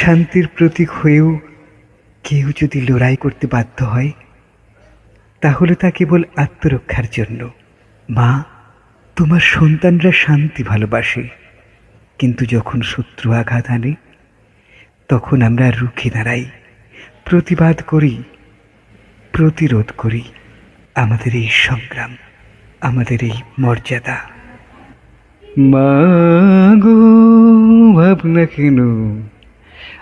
শান্তির প্রতীক হয়েও কেউ যদি লড়াই করতে বাধ্য হয়, তাহলে তা কেবল আত্মরক্ষার জন্য। মা, তোমার সন্তানরা শান্তি ভালোবাসে, কিন্তু যখন শত্রু আঘাত আনে, তখন আমরা রুখে দাঁড়াই, প্রতিবাদ করি, প্রতিরোধ করি আমাদের এই সংগ্রাম, আমাদের এই মর্যাদা। মা গো, ভাবনা কেন?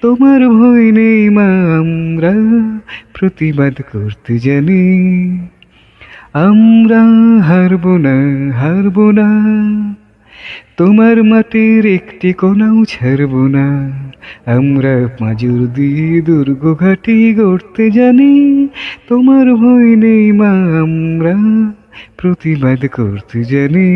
তোমার ভয় নেই মা, আমরা প্রতিবাদ করতে জানি। আমরা হারব না হারব না। তোমার মাটির একটি কোনাও ছাড়ব না। আমরা পাঁজর দিয়ে দুর্গ ঘাটি গড়তে জানি। তোমার ভয় নেই মা, আমরা প্রতিবাদ করতে জানি।